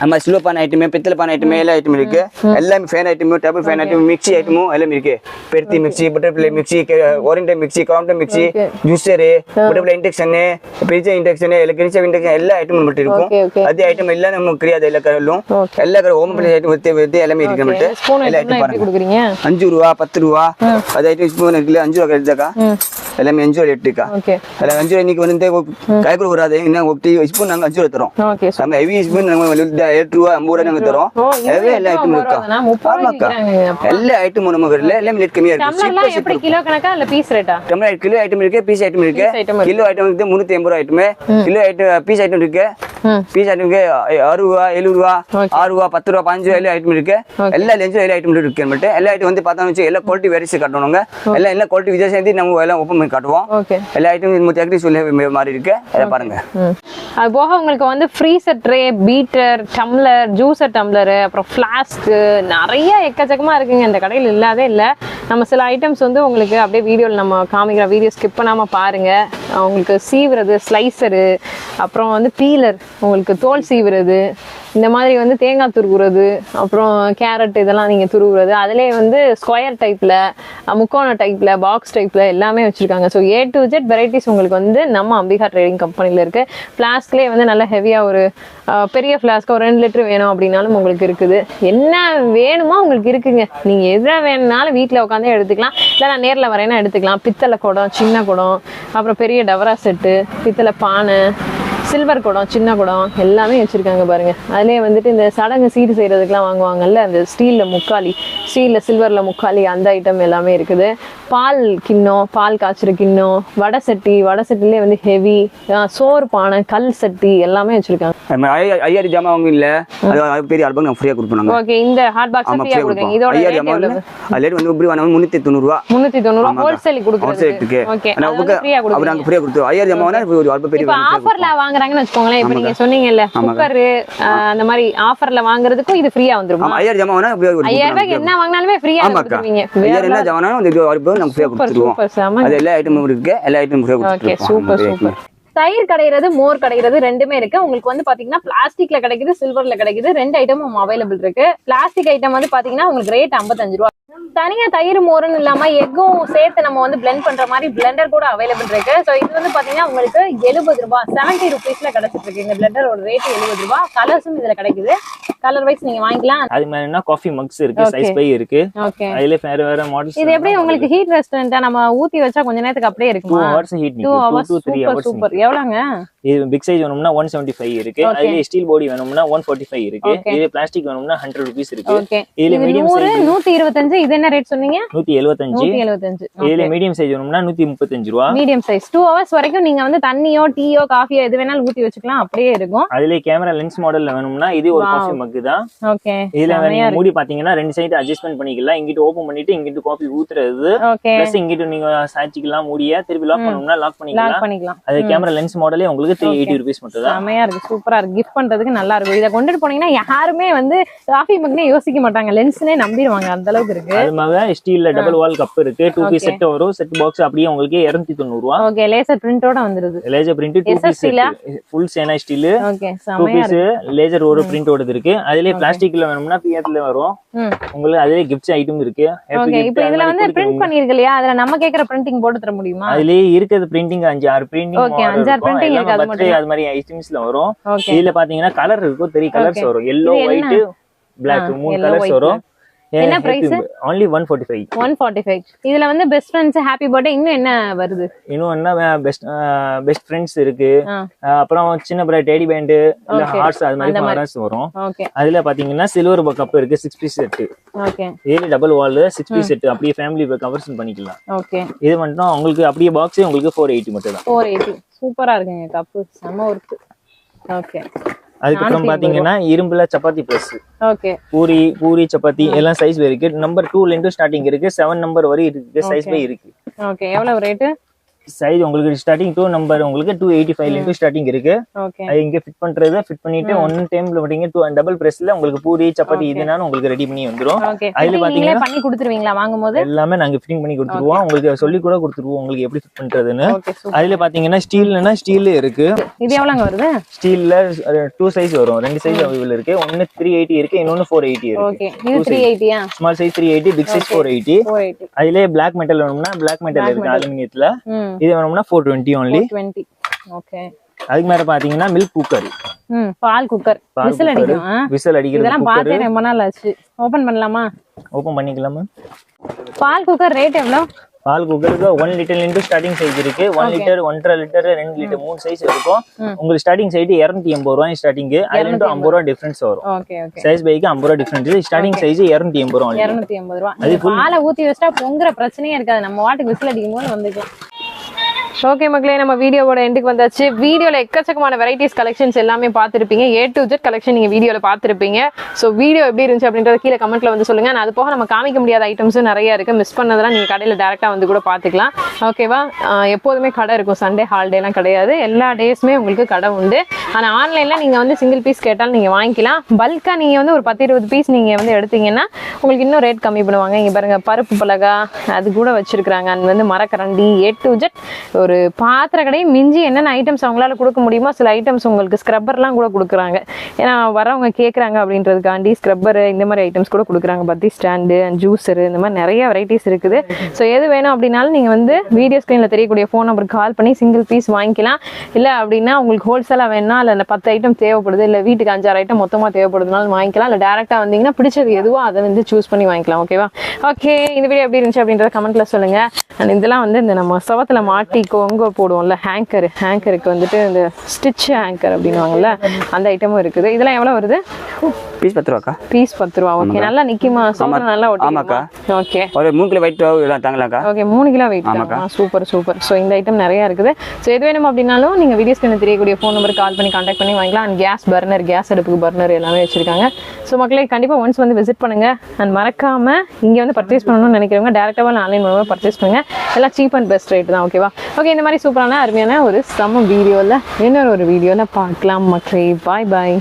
நம்ம சில்வர் பான் ஐட்டமே பித்தளை பான் ஐட்டமே எல்லா ஐட்டமும் இருக்கு. எல்லாமே ஃபேன் ஐட்டமும் டேபிள் ஃபேன் ஐட்டம் மிக்ஸி ஐட்டமும் எல்லாமே இருக்கு. பெருத்தி mixie butterfly mixie ஓரியன்டை mixie counter mixie Okay. Juicer butterfly induction பெரிய இண்டக்ஷன் எலக்ட்ரிக் இண்டக்ஷன் எல்லா ஐட்டமும் மட்டும். இருக்கும். அதே ஐட்டம் எல்லாம் நம்ம கிடையாது எல்லா கடையிலும். எல்லா கடை ஓமன் பிளேஸ் ஐட்டம் வித்து வித்து எல்லாமே இருக்கு நம்மகிட்ட எல்லா ஐட்டம் பாருங்க. அஞ்சு ரூபா பத்து ரூபா. அது ஐட்டம் ஸ்பூன் இருக்குல்ல அஞ்சு ரூபா கிடைச்சாக்கா எல்லாமே அஞ்சு ரூபா ஓகே அதில் அஞ்சு ரூபா இன்னைக்கு வந்து கைக்குள்ள வராது. இன்னும் ஒட்டி ஸ்பூன் நாங்கள் அஞ்சு ரூபா தரோம். நம்ம ஹெவி ஸ்பூன் நம்ம எட்டு ரூபா ஐம்பது ரூபா தரோம். எல்லா ஐட்டமும் இருக்கா? ஆமாக்கா. எல்லா ஐட்டமும் எல்லாமே ரேட் கம்மியாக இருக்கு. டம்ளர்லாம் எப்படி? கிலோ கணக்கா இல்ல பீஸ் ரேட்டா டம்ளர் கிலோ ஐட்டம் இருக்கு பீஸ் ஐட்டம் இருக்கு. கிலோ ஐட்டம் இருக்கு எண்பது ரூபா ஐட்டமே கிலோ ஐட்டம் பீஸ் ஐட்டம் இருக்கு. பீஸ் ஐட்டம் இருக்கு அறுபது ரூபா எழுபது ரூபா. ஆறு ரூபா பத்து ரூபா பதினஞ்சு ரூபா எல்லா ஐட்டம் இருக்கு. எல்லா லென்ஸும் எல்லா ஐட்டம் இருக்கு எல்லா ஐட்டம் வந்து பார்த்தோம்னு வச்சு எல்லா குவாலிட்டி வெரைட்டிஸ் காட்டணுங்க எல்லா குவாலிட்டி வித்தியாசம் சேர்த்து நம்ம எல்லாம் ஓப்பன் பண்ணி காட்டுவோம். எல்லா ஐட்டம் நூற்றி அக்ரி சொல்லி மாதிரி இருக்கு. அதை பாருங்க. அது போக உங்களுக்கு வந்து freezer tray beater tumbler juicer tumbler அப்புறம் ஃப்ளாஸ்க்கு நிறைய எக்கச்சக்கமாக இருக்குங்க. இந்த கடையில் இல்லாதே இல்லை. நம்ம சில ஐட்டம்ஸ் வந்து உங்களுக்கு அப்படியே வீடியோவில் நம்ம காமிக்கிற வீடியோ ஸ்கிப் பண்ணாமல் பாருங்கள் உங்களுக்கு சீவுறது ஸ்லைசரு அப்புறம் வந்து பீலர் உங்களுக்கு தோல் சீவுறது இந்த மாதிரி வந்து தேங்காய் துருவுறது அப்புறம் கேரட் இதெல்லாம் நீங்கள் துருவுறது அதிலே வந்து ஸ்கொயர் டைப்பில் முக்கோண டைப்பில் பாக்ஸ் டைப்பில் எல்லாமே வச்சுருக்காங்க. So A to Z varieties உங்களுக்கு வந்து நம்ம அம்பிகா ட்ரேடிங் கம்பெனியில் இருக்குது ஃப்ளாஸ்க்லேயே வந்து நல்ல ஹெவியாக ஒரு அஹ், பெரிய ஃப்ளாஸ்க்கு ஒரு ரெண்டு லிட்டர் வேணும் அப்படின்னாலும் உங்களுக்கு இருக்குது. என்ன வேணுமோ உங்களுக்கு இருக்குங்க. நீங்கள் எதை வேணும்னாலும் வீட்டில் உட்காந்தே எடுத்துக்கலாம். இல்லை நான் நேரில் வரேன்னா எடுத்துக்கலாம். பித்தளை குடம் சின்ன குடம் அப்புறம் பெரிய டவரா செட்டு பித்தளை பானை சில்வர் குடம் சின்ன குடம் எல்லாமே வச்சுருக்காங்க பாருங்கள் அதிலே வந்துட்டு இந்த சடங்கு சீடு செய்கிறதுக்கெலாம் வாங்குவாங்கல்ல அந்த ஸ்டீலில் முக்காலி ஸ்டீலில் சில்வரில் முக்காலி அந்த ஐட்டம் எல்லாமே இருக்குது. பால் கிண்ணம் பால் காய்ச்சுற கிண்ணம் வடை சட்டி வடை சட்டிலே வந்து ஹெவி சோறு பானை கல் சட்டி எல்லாமே வச்சுருக்காங்க. ஐயாயிரம் ஜாமான் அவங்க இல்ல அது பெரிய ஆல்பம் நாங்கள் ஃப்ரீயாக கொடுப்போம் ஓகே இந்த ஹாட் பாக்ஸ் ஃப்ரீயா கொடுப்போம். இதோட ரேட் எவ்வளவு? அது வந்து வேணும் முந்நூற்றி தொண்ணூறுரூவா முன்னூத்தி தொண்ணூறு ஆமாக்கா. ஹோல்சேல் ஹோல்சேல் கொடுக்குறது இருக்கு ஓகே அது வந்து ஃப்ரீயா கொடுக்குறீங்க. நாங்கள் ஃப்ரீயாக கொடுத்துருவோம். ஐயாயிரம் ஜாமான் ஒரு அல்பம் பெரிய இப்ப ஆஃபர்ல வாங்குறாங்கன்னு வச்சுக்கோங்களேன். இப்ப நீங்க சொன்னீங்கல்ல குக்கர் அந்த மாதிரி ஆஃபர்ல வாங்குறதுக்கும் இது ஃப்ரீயா வந்துருமா? ஆமாம் ஐயாயிரம் ஜாமான் வேணா ஒரு ரூபாய்க்கு என்ன வாங்கினாலுமே ஃப்ரீயா கொடுத்துருவீங்க. ஐயாயிரம் என்ன ஜாமான் வந்து இது அல்பம் நாங்கள் ஃப்ரீயாக கொடுத்துருவோம். அது எல்லா ஐட்டமும் இருக்கு. எல்லா ஐட்டமும் ஃப்ரீயாக ஓகே கொடுத்துருவோம். சூப்பர் சூப்பர் தயிர் கிடைக்கிறது மோர் கிடைக்கிறது ரெண்டுமே இருக்கு. உங்களுக்கு வந்து பாத்தீங்கன்னா பிளாஸ்டிக்ல கிடைக்குது சில்வர்ல கிடைக்குது. ரெண்டு ஐட்டமும் அவைலபிள் இருக்கு. பிளாஸ்டிக் ஐட்டம் வந்து பாத்தீங்கன்னா உங்களுக்கு ரேட் 55 ரூபா. தனியா தயிர் மோர்னு இல்லாம எக்கும் சேர்த்து நம்ம வந்து blend பண்ற மாதிரி பிளெண்டர் கூட அவைலபிள் இருக்கு. ஸோ இது வந்து பாத்தீங்கன்னா உங்களுக்கு எழுபது ரூபாய் செவன்டி ருபீஸ்ல கிடைச்சிட்டு இருக்கு. இந்த பிளெண்டரோட ரேட் எழுபது ரூபாய் கலர்ஸும் இதுல கிடைக்குது. கலர் வைஸ் நீங்க வாங்கிக்கலாம். அது மாதிரினா காஃபி மக்ஸ் இருக்கு. சைஸ் பை இருக்கு. ஓகே அதுல வேற வேற மாடல்ஸ் இது எப்படி உங்களுக்கு ஹீட் ரெஸ்டாரண்டா நம்ம ஊத்தி வச்சா கொஞ்ச நேரத்துக்கு அப்படியே இருக்குமா? ஹவர்ஸ் ஹீட் டூ நிக்கும். Hours two three super hours super எவ்வளோங்க? இது பிக் சைஸ் வேணும்னா ஒன் செவன்டி ஃபைவ் இருக்கு. அதுல ஸ்டீல் பாடி வேணும்னா ஒன் ஃபார்ட்டி ஃபைவ் இருக்கு. இது பிளாஸ்டிக் வேணும்னா ஹண்ட்ரட் ருபீஸ் இருக்கு. இதுல இது மீடியம் சைஸ் நூத்தி இருபத்தஞ்சு இது என்ன ரேட் சொன்னீங்க? நூத்தி எழுபத்தஞ்சு எழுபத்தஞ்சு இதுல மீடியம் சைஸ் வேணும்னா நூத்தி முப்பத்தஞ்சு ரூபா. மீடியம் சைஸ் டூ ஹவர்ஸ் வரைக்கும் நீங்க வந்து தண்ணியோ டீயோ காஃபியோ எது வேணாலும் ஊத்தி வச்சுக்கலாம். அப்படியே இருக்கும். அதுல கேமரா லென்ஸ் மாடல்ல வேணும்னா இது ஒரு. காஃபி மக்கு தான். ஓகே இதுல நீங்க மூடி பாத்தீங்கன்னா ரெண்டு சைடு அட்ஜஸ்ட்மெண்ட் பண்ணிக்கலாம். இங்கிட்டு ஓபன் பண்ணிட்டு இங்கிட்டு காஃபி ஊத்துறது. பிளஸ் இங்கிட்டு நீங்க சாய்ச்சிக்கலாம் மூடிய திருப்பி லாக் பண்ணணும்னா லாக் பண்ணிக்கலாம். அது கேமரா லென்ஸ் மாடலே உங்களுக்கு த்ரீ எயிட்டி ருபீஸ் மட்டும் தான் செமையா இருக்கு. சூப்பரா இருக்கு. கிஃப்ட் பண்றதுக்கு நல்லா இருக்கும். இதை கொண்டுட்டு போனீங்கன்னா யாருமே வந்து காஃபி மக்னே யோசிக்க மாட்டாங்க. லென்ஸ்னே நம்பிடுவாங்க. அந்த அளவுக்கு இருக்கு. அது மாதிரி ஸ்டீல்ல டபுள் வால் கப் இருக்கு. Two piece. செட் வரும். செட் பாக்ஸ் அப்படியே உங்களுக்கு இருநூத்தி தொண்ணூறு ரூபா. ஓகே லேசர் பிரிண்டோட வந்துருது. Laser print two piece? Full சேனா steel okay two piece laser ஒரு பிரிண்ட் ஓடுது இருக்கு. அதுலயே பிளாஸ்டிக்ல வேணும்னா பிஎஃப்ல வரும். ம் உங்களுக்கு அதுலயே கிஃப்ட்ஸ் ஐட்டம் இருக்கு. ஓகே இப்போ இதுல வந்து. பிரிண்ட் பண்ணிருக்கு இல்லையா அதுல நம்ம கேக்குற பிரிண்டிங் போட்டு தர முடியுமா? அதுலயே இருக்கிறது பிரிண்டிங் அஞ்சு ஆறு பிரிண்டிங் Okay, அஞ்சு ஆறு printing இருக்கு, அது மாதிரி ஐட்டம்ஸ்ல வரும். இதுல பாத்தீங்கன்னா கலர் இருக்கும். Three colours. வரும். எல்லோ? ஒயிட் பிளாக் மூணு கலர்ஸ் வரும். என்ன price? Only one forty five one forty five இதுல வந்து பெஸ்ட் ஃப்ரெண்ட்ஸ் ஹாப்பி பர்த்டே இன்னும் என்ன வருது? இன்னும் என்ன பெஸ்ட் பெஸ்ட் ஃப்ரெண்ட்ஸ் இருக்கு. அப்புறம் சின்ன பிற டேடி பேண்டு இல்ல. ஹார்ட்ஸ் அது மாதிரி. கலர்ஸ் வரும். அதுல பாத்தீங்கன்னா சில்வர் கப் இருக்கு சிக்ஸ் பீஸ் செட் ஓகே இதுல double wall six piece set அப்படியே ஃபேமிலி கவர்ஸ் பண்ணிக்கலாம். ஓகே இது மட்டும் உங்களுக்கு அப்படியே பாக்ஸே உங்களுக்கு ஃபோர் எயிட்டி மட்டும் தான் ஃபோர் எயிட்டி சூப்பரா இருக்குங்க கப்பு செம்ம ஒர்க்கு ஓகே அதுக்கப்புறம் பாத்தீங்கன்னா இரும்புல சப்பாத்தி ஓகே. பூரி பூரி சப்பாத்தி எல்லாம் சைஸ் இருக்கு நம்பர் டூல இருந்து ஸ்டார்டிங் இருக்கு. செவன் நம்பர் வரை இருக்கு. சைஸ் பை இருக்கு. ஓகே. எவ்வளவு ரேட்டு சைஸ் உங்களுக்கு ஸ்டார்டிங் டூ நம்பர் உங்களுக்கு டூ எயிட்டி ஃபைவ்ல இருந்து ஸ்டார்டிங் இருக்கு. அது இங்க ஃபிட் பண்றத ஃபிட் பண்ணிட்டு ஒன் டைம்ல விட்டீங்க டூ டபுள் பிரஸ்ல உங்களுக்கு பூரி சப்பாத்தி இதுனாலும் உங்களுக்கு ரெடி பண்ணி வந்துரும். அதுல பாத்தீங்கன்னா பண்ணி கொடுத்துருவீங்களா வாங்கும் போது எல்லாமே நாங்க ஃபிட்டிங் பண்ணி கொடுத்துருவோம். உங்களுக்கு சொல்லி கூட கொடுத்துருவோம் உங்களுக்கு எப்படி ஃபிட் பண்றதுன்னு. அதுல பாத்தீங்கன்னா ஸ்டீல்னா ஸ்டீல் இருக்கு. இது எவ்வளவுங்க வருது? ஸ்டீல்ல டூ சைஸ் வரும். ரெண்டு சைஸ் அவைலபிள் இருக்கு. ஒன்னு த்ரீ எயிட்டி இருக்கு இன்னொன்னு ஃபோர் எயிட்டி இருக்கு. Small size three eighty big size four eighty அதுலயே பிளாக் மெட்டல் வேணும்னா பிளாக் மெட்டல் இருக்கு அலுமினியத்துல இது வேணும்னா four twenty only twenty okay அதுக்கு மேல பாத்தீங்கன்னா மில்க் குக்கர் ம் பால் குக்கர் விசில் அடிக்கும்? விசில் அடிக்கிறது இதெல்லாம் பார்த்தே ரொம்ப நாள் ஆச்சு ஓபன் பண்ணலாமா? ஓபன் பண்ணிக்கலாமா? பால் குக்கர் ரேட் எவ்வளோ? பால் குக்கருக்கு ஒன் லிட்டர் இருந்து ஸ்டார்டிங் சைஸ் இருக்கு. ஒன் லிட்டர் ஒன்றரை லிட்டர் ரெண்டு லிட்டர் மூணு சைஸ் இருக்கும். உங்களுக்கு ஸ்டார்டிங் சைடு இரநூத்தி எண்பது ரூபாய் ஸ்டார்டிங் அதுல இருந்து ஐம்பது ரூபா டிஃபரன்ஸ் வரும். சைஸ் பைக்கு ஐம்பது ரூபா டிஃபரன்ஸ் ஸ்டார்டிங் சைஸ் இரநூத்தி எண்பது ரூபா. இருநூத்தி எண்பது ரூபா நீங்க பாலை ஊத்தி வச்சிட்டா பொங்குற பிரச்சனையே இருக்காது. நம்ம வாட்டுக்கு விசில் அடிக்கும் போது வந்துக்கலாம் ஓகே மக்களே நம்ம வீடியோவோட எண்டுக்கு வந்தாச்சு. வீடியோவில் எக்கச்சக்கமான வெரைட்டிஸ் கலெக்ஷன்ஸ் எல்லாமே பார்த்துருப்பீங்க. ஏ டு ஜெட் கலெக்ஷன் நீங்கள் வீடியோவில் பார்த்துருப்பீங்க. ஸோ வீடியோ எப்படி இருந்துச்சு அப்படின்றத கீழே கமெண்ட்டில் வந்து சொல்லுங்கள் நான் அது போக நம்ம காமிக்க முடியாத ஐட்டம்ஸும் நிறைய இருக்குது மிஸ் பண்ணதெல்லாம் நீங்கள் கடையில் டேரெக்டாக வந்து கூட பார்த்துக்கலாம். ஓகேவா எப்போதுமே கடை இருக்கும். சண்டே ஹாலிடேலாம் கிடையாது. எல்லா டேஸுமே உங்களுக்கு கடை உண்டு. ஆனால் ஆன்லைனில் நீங்கள் வந்து சிங்கிள் பீஸ் கேட்டாலும் நீங்கள் வாங்கிக்கலாம். பல்காக நீங்கள் வந்து ஒரு பத்து இருபது பீஸ் நீங்கள் வந்து எடுத்தீங்கன்னா உங்களுக்கு இன்னும் ரேட் கம்மி பண்ணுவாங்க. இங்கே பாருங்கள் பருப்பு பலகா அது கூட வச்சுருக்குறாங்க. அண்ட் வந்து மரக்கரண்டி ஏ டு ஜெட் ஒரு பாத்திர கடையும் மிஞ்சி என்னென்ன ஐட்டம்ஸ் அவங்களால கொடுக்க முடியுமோ சில ஐட்டம்ஸ் உங்களுக்கு ஸ்க்ரப்பர்லாம் கூட கொடுக்குறாங்க. ஏன்னா வரவங்க கேட்குறாங்க அப்படின்றதுக்காண்டி ஸ்க்ரப்பர் இந்த மாதிரி ஐட்டம்ஸ் கூட கொடுக்குறாங்க. பத்தி ஸ்டாண்டு அண்ட் ஜூஸரு இந்த மாதிரி நிறைய வெரைட்டிஸ் இருக்குது. ஸோ எது வேணும் அப்படின்னாலும் நீங்கள் வந்து வீடியோ ஸ்க்ரீனில் தெரியக்கூடிய ஃபோன் நம்பருக்கு கால் பண்ணி சிங்கிள் பீஸ் வாங்கிக்கலாம். இல்லை அப்படின்னா உங்களுக்கு ஹோல்சேலாக வேணா இல்லை அந்த பத்து ஐட்டம் தேவைப்படுது. இல்லை வீட்டுக்கு அஞ்சாறு ஐட்டம் மொத்தமாக தேவைப்படுதுனாலும் வாங்கிக்கலாம். இல்லை டேரெக்டாக வந்தீங்கன்னா பிடிச்சது எதுவோ அதை வந்து சூஸ் பண்ணி வாங்கிக்கலாம். ஓகேவா ஓகே இந்த வீடியோ எப்படி இருந்துச்சு அப்படின்றத கமெண்ட்டில் சொல்லுங்கள் அண்ட் இதெல்லாம் வந்து இந்த நம்ம சவத்துல மாட்டி கொங்க போடுவோம்ல ஹேங்கர் ஹேங்கருக்கு வந்துட்டு இந்த ஸ்டிச் ஹேங்கர் அப்படின்னுவாங்கல்ல அந்த ஐட்டமும் இருக்குது. இதெல்லாம் எவ்வளோ வருது? பீஸ் பத்து ரூபாக்கா பீஸ் பத்து ரூபா ஓகே நல்லா நிக்குமா? சோழ நல்லா ஆமாக்கா. ஒட்டிக்குமா ஓகே ஒரு மூணு கிலோ வெயிட் இதெல்லாம் தாங்கலாக்கா? ஓகே மூணு kilo weight super super so இந்த ஐட்டம் நிறைய இருக்குது. ஸோ எது வேணும் அப்படின்னாலும் நீங்கள் வீடியோ ஸ்கிரீனில் தெரியக்கூடிய ஃபோன் நம்பருக்கு கால் பண்ணி காண்டாக்ட் பண்ணி வாங்கிக்கலாம். அண்ட் கேஸ் பர்னர் கேஸ் அடுப்புக்கு பர்னர் எல்லாமே வச்சிருக்காங்க. ஸோ மக்களே கண்டிப்பாக ஒன்ஸ் வந்து விசிட் பண்ணுங்க. அண்ட் மறக்காம இங்கே வந்து பர்ச்சேஸ் பண்ணணும்னு நினைக்கிறவங்க டேரெக்டாக ஆன்லைன் மூலமாக பர்ச்சேஸ் பண்ணுங்க. எல்லாம் சீப் அண்ட் பெஸ்ட் ரேட் தான் ஓகேவா ஓகே இந்த மாதிரி சூப்பரான அருமையான ஒரு செம்ம வீடியோவில் இன்னொரு ஒரு வீடியோவில் பார்க்கலாம் மக்களே. பாய் பாய்